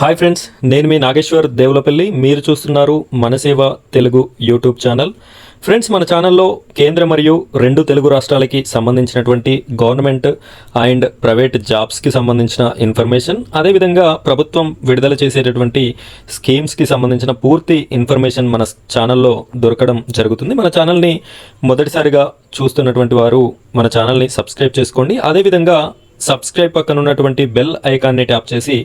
Hi friends నేను మీ నాగేశ్వర్ దేవులపల్లి. మీరు చూస్తున్నారు Manaseva Telugu YouTube channel. Friends మన ఛానల్లో కేంద్ర మరియు రెండు తెలుగు రాష్ట్రాలకి సంబంధించినటువంటి గవర్నమెంట్ అండ్ ప్రైవేట్ జాబ్స్కి సంబంధించిన ఇన్ఫర్మేషన్ అదేవిధంగా ప్రభుత్వం విడుదల చేసేటటువంటి స్కీమ్స్కి సంబంధించిన పూర్తి ఇన్ఫర్మేషన్ మన ఛానల్లో దొరకడం జరుగుతుంది. మన ఛానల్ని మొదటిసారిగా చూస్తున్నటువంటి వారు మన ఛానల్ని సబ్స్క్రైబ్ చేసుకోండి. అదేవిధంగా సబ్స్క్రైబ్ పక్కన ఉన్నటువంటి బెల్ ఐకాన్ని ట్యాప్ చేసి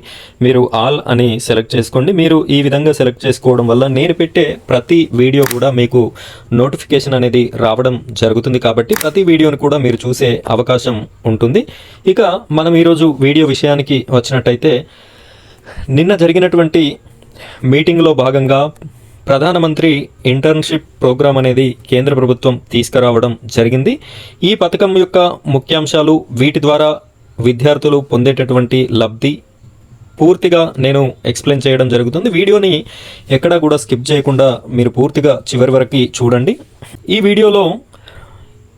మీరు ఆల్ అని సెలెక్ట్ చేసుకోండి. మీరు ఈ విధంగా సెలెక్ట్ చేసుకోవడం వల్ల నేను పెట్టే ప్రతి వీడియో కూడా మీకు నోటిఫికేషన్ అనేది రావడం జరుగుతుంది కాబట్టి ప్రతి వీడియోని కూడా మీరు చూసే అవకాశం ఉంటుంది. ఇక మనం ఈరోజు వీడియో విషయానికి వచ్చినట్టయితే నిన్న జరిగినటువంటి మీటింగ్లో భాగంగా ప్రధానమంత్రి ఇంటర్న్షిప్ ప్రోగ్రాం అనేది కేంద్ర ప్రభుత్వం తీసుకురావడం జరిగింది. ఈ పథకం యొక్క ముఖ్యాంశాలు వీటి ద్వారా విద్యార్థులు పొందేటటువంటి లబ్ధి పూర్తిగా నేను ఎక్స్ప్లెయిన్ చేయడం జరుగుతుంది. వీడియోని ఎక్కడా కూడా స్కిప్ చేయకుండా మీరు పూర్తిగా చివరి వరకు చూడండి. ఈ వీడియోలో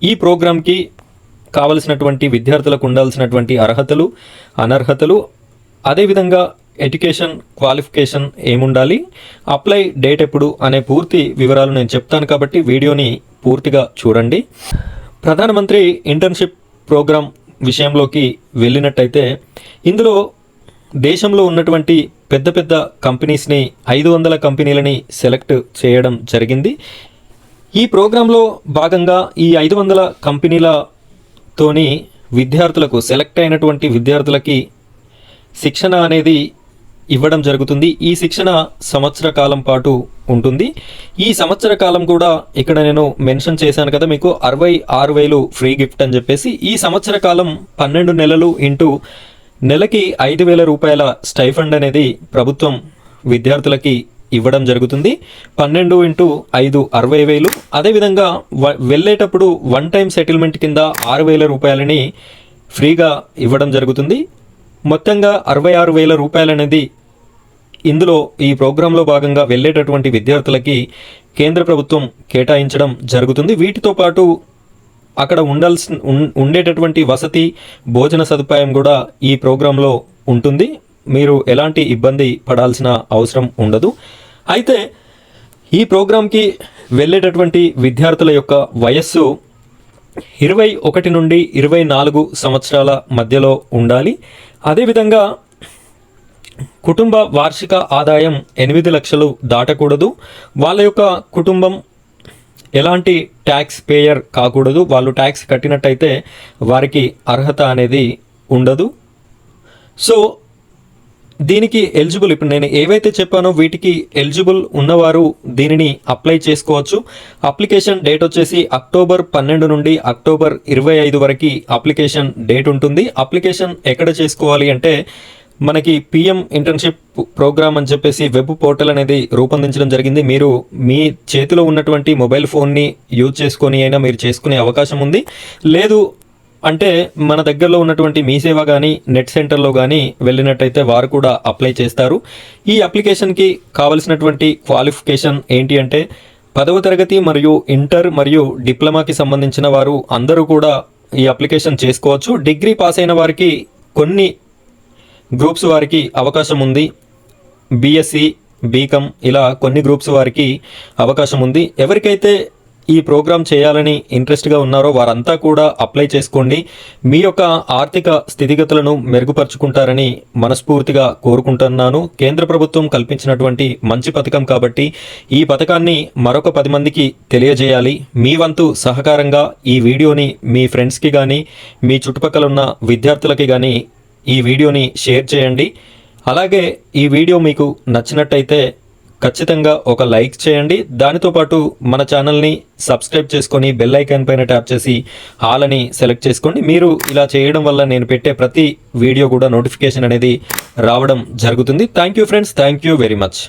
ఈ ప్రోగ్రాంకి కావలసినటువంటి విద్యార్థులకు ఉండాల్సినటువంటి అర్హతలు అనర్హతలు అదేవిధంగా ఎడ్యుకేషన్ క్వాలిఫికేషన్ ఏముండాలి అప్లై డేట్ ఎప్పుడు అనే పూర్తి వివరాలు నేను చెప్తాను కాబట్టి వీడియోని పూర్తిగా చూడండి. ప్రధానమంత్రి ఇంటర్న్షిప్ ప్రోగ్రాం విషయంలోకి వెళ్ళినట్టయితే ఇందులో దేశంలో ఉన్నటువంటి పెద్ద పెద్ద కంపెనీస్ని ఐదు వందల కంపెనీలని సెలెక్ట్ చేయడం జరిగింది. ఈ ప్రోగ్రాంలో భాగంగా ఈ ఐదు వందల కంపెనీలతోని విద్యార్థులకు సెలెక్ట్ అయినటువంటి విద్యార్థులకి శిక్షణ అనేది ఇవ్వడం జరుగుతుంది. ఈ శిక్షణ సంవత్సర కాలం పాటు ఉంటుంది. ఈ సంవత్సర కాలం కూడా ఇక్కడ నేను మెన్షన్ చేశాను కదా మీకు అరవై ఆరు వేలు ఫ్రీ గిఫ్ట్ అని చెప్పేసి. ఈ సంవత్సర కాలం పన్నెండు నెలలు ఇంటూ నెలకి ఐదు వేల రూపాయల స్టైఫండ్ అనేది ప్రభుత్వం విద్యార్థులకి ఇవ్వడం జరుగుతుంది. పన్నెండు ఇంటూ ఐదు అరవై వేలు. అదేవిధంగా వ- వెళ్ళేటప్పుడు వన్ టైం సెటిల్మెంట్ కింద ఆరు వేల రూపాయలని ఫ్రీగా ఇవ్వడం జరుగుతుంది. మొత్తంగా అరవై ఆరు వేల రూపాయలనేది ఇందులో ఈ ప్రోగ్రాంలో భాగంగా వెళ్ళేటటువంటి విద్యార్థులకి కేంద్ర ప్రభుత్వం కేటాయించడం జరుగుతుంది. వీటితో పాటు అక్కడ ఉండాల్సిన ఉండేటటువంటి వసతి భోజన సదుపాయం కూడా ఈ ప్రోగ్రాంలో ఉంటుంది. మీరు ఎలాంటి ఇబ్బంది పడాల్సిన అవసరం ఉండదు. అయితే ఈ ప్రోగ్రాంకి వెళ్ళేటటువంటి విద్యార్థుల యొక్క వయస్సు ఇరవై ఒకటి నుండి ఇరవై నాలుగు సంవత్సరాల మధ్యలో ఉండాలి. అదేవిధంగా కుటుంబ వార్షిక ఆదాయం ఎనిమిది లక్షలు దాటకూడదు. వాళ్ళ యొక్క కుటుంబం ఎలాంటి ట్యాక్స్ పేయర్ కాకూడదు. వాళ్ళు ట్యాక్స్ కట్టినట్టయితే వారికి అర్హత అనేది ఉండదు. సో దీనికి ఎలిజిబుల్ ఇప్పుడు నేను ఏవైతే చెప్పానో వీటికి ఎలిజిబుల్ ఉన్నవారు దీనిని అప్లై చేసుకోవచ్చు. అప్లికేషన్ డేట్ వచ్చేసి అక్టోబర్ పన్నెండు నుండి అక్టోబర్ ఇరవై ఐదు వరకు అప్లికేషన్ డేట్ ఉంటుంది. అప్లికేషన్ ఎక్కడ చేసుకోవాలి అంటే మనకి పిఎం ఇంటర్న్షిప్ ప్రోగ్రామ్ అని చెప్పేసి వెబ్ పోర్టల్ అనేది రూపొందించడం జరిగింది. మీరు మీ చేతిలో ఉన్నటువంటి మొబైల్ ఫోన్ని యూజ్ చేసుకొని అయినా మీరు చేసుకునే అవకాశం ఉంది. లేదు అంటే మన దగ్గరలో ఉన్నటువంటి మీ సేవ కానీ నెట్ సెంటర్లో కానీ వెళ్ళినట్టయితే వారు కూడా అప్లై చేస్తారు. ఈ అప్లికేషన్కి కావలసినటువంటి క్వాలిఫికేషన్ ఏంటి అంటే పదవ తరగతి మరియు ఇంటర్ మరియు డిప్లొమాకి సంబంధించిన వారు అందరూ కూడా ఈ అప్లికేషన్ చేసుకోవచ్చు. డిగ్రీ పాస్ అయిన వారికి కొన్ని గ్రూప్స్ వారికి అవకాశం ఉంది. బీఎస్సీ బీకమ్ ఇలా కొన్ని గ్రూప్స్ వారికి అవకాశం ఉంది. ఎవరికైతే ఈ ప్రోగ్రామ్ చేయాలని ఇంట్రెస్ట్గా ఉన్నారో వారంతా కూడా అప్లై చేసుకోండి. మీ యొక్క ఆర్థిక స్థితిగతులను మెరుగుపరుచుకుంటారని మనస్ఫూర్తిగా కోరుకుంటున్నాను. కేంద్ర ప్రభుత్వం కల్పించినటువంటి మంచి పథకం కాబట్టి ఈ పథకాన్ని మరొక పది మందికి తెలియజేయాలి. మీ వంతు సహకారంగా ఈ వీడియోని మీ ఫ్రెండ్స్కి కానీ మీ చుట్టుపక్కల ఉన్న విద్యార్థులకి కానీ ఈ వీడియోని షేర్ చేయండి. అలాగే ఈ వీడియో మీకు నచ్చినట్టయితే ఖచ్చితంగా ఒక లైక్ చేయండి. దానితో పాటు మన ఛానల్ని సబ్స్క్రైబ్ చేసుకొని బెల్ ఐకాన్ పైన ట్యాప్ చేసి హాల్ అని సెలెక్ట్ చేసుకోండి. మీరు ఇలా చేయడం వల్ల నేను పెట్టే ప్రతి వీడియో కూడా నోటిఫికేషన్ అనేది రావడం జరుగుతుంది. Thank you friends thank you very much